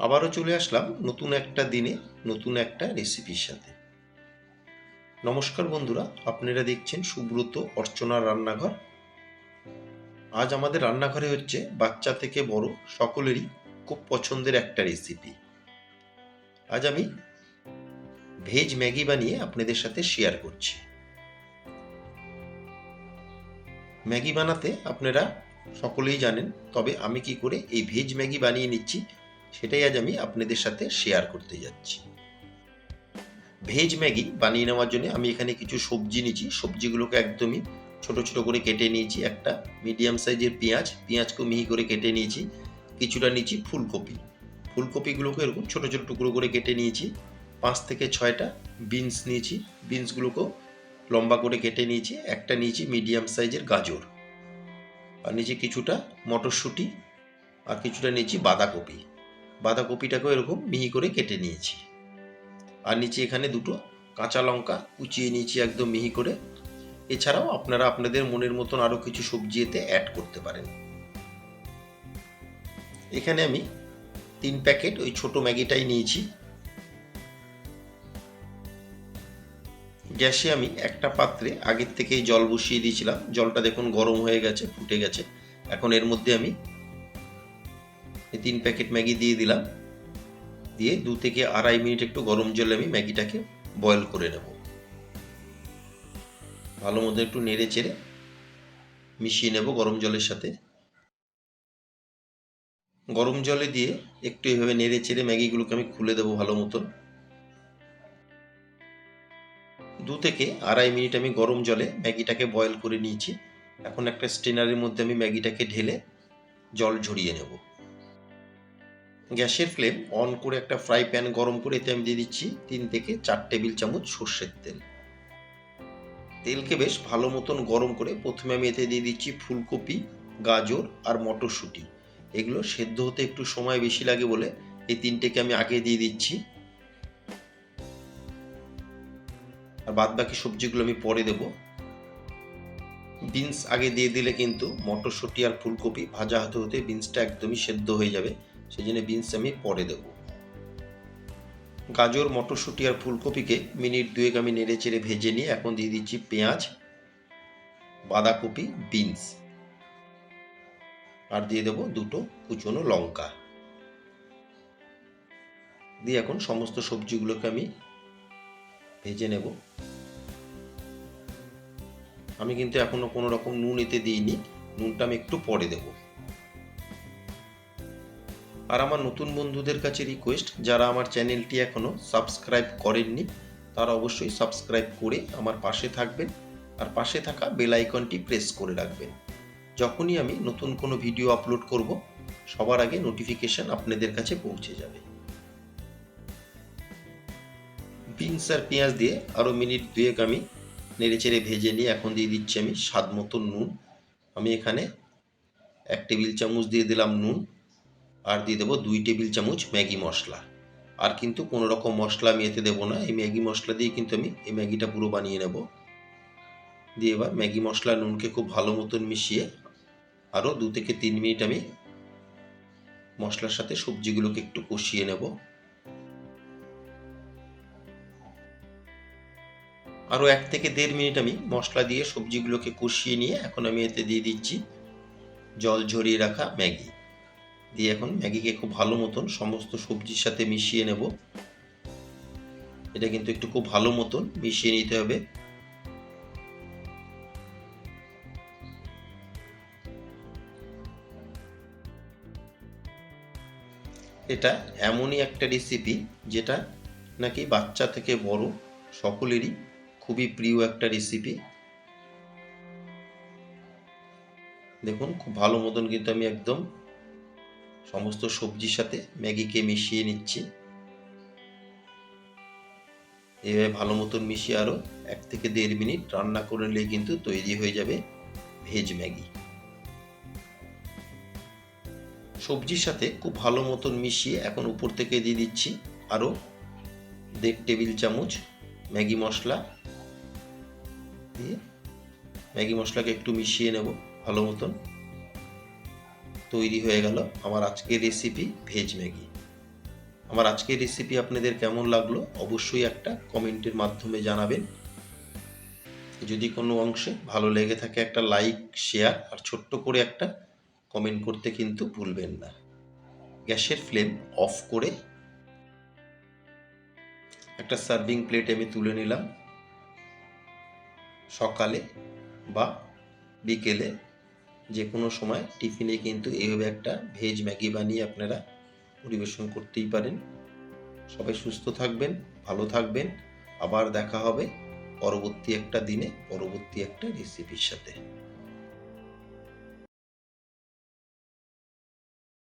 আবারও চলে আসলাম নতুন একটা দিনে, নতুন একটা রেসিপির সাথে। নমস্কার বন্ধুরা, আপনারা দেখছেন সুব্রত অর্চনার রান্নাঘর। আজ আমাদের রান্নাঘরে হচ্ছে বাচ্চা থেকে বড় সকলেরই খুব পছন্দের একটা রেসিপি আজ আমি ভেজ ম্যাগি বানিয়ে আপনাদের সাথে শেয়ার করছি। ম্যাগি বানাতে আপনারা সকলেই জানেন, তবে আমি কি করে এই ভেজ ম্যাগি বানিয়ে নিচ্ছি সেটাই আজ আমি আপনাদের সাথে শেয়ার করতে যাচ্ছি। ভেজ ম্যাগি বানিয়ে নেওয়ার জন্য আমি এখানে কিছু সবজি নিয়েছি। সবজিগুলোকে একদমই ছোট ছোট করে কেটে নিয়েছি। একটা মিডিয়াম সাইজের পেঁয়াজ পেঁয়াজকে মিহি করে কেটে নিয়েছি। কিছুটা নিয়েছি ফুলকপি। ফুলকপিগুলোকে এরকম ছোট ছোট টুকরো করে কেটে নিয়েছি। পাঁচ থেকে ছয়টা বিনস নিয়েছি। বিনসগুলোকেও লম্বা করে কেটে নিয়েছি। একটা নিয়েছি মিডিয়াম সাইজের গাজর। আর নিচে কিছুটা মটরশুঁটি। আর কিছুটা নিয়েছি বাঁধাকপি। বাঁধাকপিটাকেও এরকম মিহি করে কেটে নিয়েছি। আর নিচে এখানে দুটো কাঁচা লঙ্কা কুচিয়ে নিয়েছি একদম মিহি করে। এছাড়াও আপনারা আপনাদের মনের মতন আরও কিছু সবজি এতে অ্যাড করতে পারেন। এখানে আমি তিন প্যাকেট ওই ছোট ম্যাগিটাই নিয়েছি। গ্যাসে আমি একটা পাত্রে আগের থেকেই জল বসিয়ে দিয়েছিলাম। জলটা দেখুন গরম হয়ে গেছে, ফুটে গেছে। এখন এর মধ্যে আমি এই তিন প্যাকেট ম্যাগি দিয়ে দিলাম। দিয়ে দু থেকে আড়াই মিনিট একটু গরম জলে আমি ম্যাগিটাকে বয়েল করে নেব। ভালো মতো একটু নেড়ে চেড়ে মিশিয়ে নেব গরম জলের সাথে। গরম জলে দিয়ে একটু এভাবে নেড়ে চেড়ে ম্যাগিগুলোকে আমি খুলে দেবো ভালো মতো। দু থেকে আড়াই মিনিট আমি গরম জলে ম্যাগিটাকে বয়েল করে নিয়েছি। এখন একটা স্টেনারের মধ্যে আমি ম্যাগিটাকে ঢেলে জল ঝরিয়ে নেব। গ্যাসের ফ্লেম অন করে একটা ফ্রাই প্যান গরম করে এতে আমি দিয়ে দিচ্ছি তিন থেকে চার টেবিল চামচ সর্ষের তেল। তেলকে বেশ ভালো মতন গরম করে প্রথমে আমি এতে দিয়ে দিচ্ছি ফুলকপি, গাজর আর মটরশুঁটি। এগুলো সেদ্ধ হতে একটু সময় বেশি লাগে বলে এই তিনটেকে আমি আগে দিয়ে দিচ্ছি। আর বাদ বাকি সবজিগুলো আমি পরে দেব। বিনস আগে দিয়ে দিলে কিন্তু মটরশুঁটি আর ফুলকপি ভাজা হতে হতে বিনসটা একদমই সেদ্ধ হয়ে যাবে। সেই জন্য বিনস আমি পরে দেব। গাজর, মটরশুঁটি আর ফুলকপিকে মিনিট দুয়েক আমি নেড়ে চেড়ে ভেজে নিয়ে এখন দিয়ে দিচ্ছি পেঁয়াজ, বাঁধাকপি, বিনস। আর দিয়ে দেবো দুটো কুচনো লঙ্কা। দিয়ে এখন সমস্ত সবজিগুলোকে আমি ভেজে নেব। আমি কিন্তু এখনও কোনো রকম নুন এতে দিইনি, নুনটা আমি একটু পরে দেব। আর আমার নতুন বন্ধুদের কাছে রিকোয়েস্ট যারা আমার চ্যানেলটি এখনও সাবস্ক্রাইব করেননি, তারা অবশ্যই সাবস্ক্রাইব করে আমার পাশে থাকবেন আর পাশে থাকা বেল আইকনটি প্রেস করে রাখবেন। যখনই আমি নতুন কোনো ভিডিও আপলোড করব, সবার আগে নোটিফিকেশন আপনাদের কাছে পৌঁছে যাবে। বিনস আর পেঁয়াজ দিয়ে আরও মিনিট দুয়েক আমি নেড়ে চেড়ে ভেজে নিয়ে এখন দিয়ে দিচ্ছি আমি স্বাদ মতো নুন। আমি এখানে এক টেবিল চামচ দিয়ে দিলাম নুন। আর দিয়ে দেবো দুই টেবিল চামচ ম্যাগি মশলা। আর কিন্তু কোনো রকম মশলা আমি এতে দেবো না, এই ম্যাগি মশলা দিয়ে কিন্তু আমি এই ম্যাগিটা পুরো বানিয়ে নেব। দিয়ে এবার ম্যাগি মশলা নুনকে খুব ভালো মতন মিশিয়ে আরও দু থেকে তিন মিনিট আমি মশলার সাথে সবজিগুলোকে একটু কষিয়ে নেব। আরও এক থেকে দেড় মিনিট আমি মশলা দিয়ে সবজিগুলোকে কষিয়ে নিয়ে এখন আমি এতে দিয়ে দিচ্ছি জল ঝরিয়ে রাখা ম্যাগি। দিয়ে এখন ম্যাগিকে খুব ভালো মতন সমস্ত সবজির সাথে মিশিয়ে নেব। এটা কিন্তু একটু খুব ভালো মতন মিশিয়ে নিতে হবে। এটা এমনই একটা রেসিপি যেটা নাকি বাচ্চা থেকে বড় সকলেরই খুবই প্রিয় একটা রেসিপি দেখুন, খুব ভালো মতন কিন্তু আমি একদম সমস্ত সবজির সাথে ম্যাগিকে মিশিয়ে নিচ্ছি। এভাবে ভালো মতন মিশিয়ে আরও এক থেকে দেড় মিনিট রান্না করে নিলে কিন্তু তৈরি হয়ে যাবে ভেজ ম্যাগি। সবজির সাথে খুব ভালো মতন মিশিয়ে এখন উপর থেকে দিয়ে দিচ্ছি আরও দেড় টেবিল চামচ ম্যাগি মশলা। দিয়ে ম্যাগি মশলাকে একটু মিশিয়ে নেব ভালো মতন। তৈরি হয়ে গেল আমার আজকের রেসিপি ভেজ ম্যাগি। আমার আজকের রেসিপি আপনাদের কেমন লাগল অবশ্যই একটা কমেন্টের মাধ্যমে জানাবেন। যদি কোনো অংশে ভালো লেগে থাকে একটা লাইক শেয়ার আর ছোট্ট করে একটা কমেন্ট করতে কিন্তু ভুলবেন না। গ্যাসের ফ্লেম অফ করে একটা সার্ভিং প্লেট আমি তুলে নিলাম। সকালে বা বিকেলে যে কোনো সময় টিফিনে কিন্তু এইভাবে একটা ভেজ ম্যাগি বানিয়ে আপনারা পরিবেশন করতেই পারেন। সবাই সুস্থ থাকবেন, ভালো থাকবেন। আবার দেখা হবে পরবর্তী একটা দিনে, পরবর্তী একটা রেসিপির সাথে।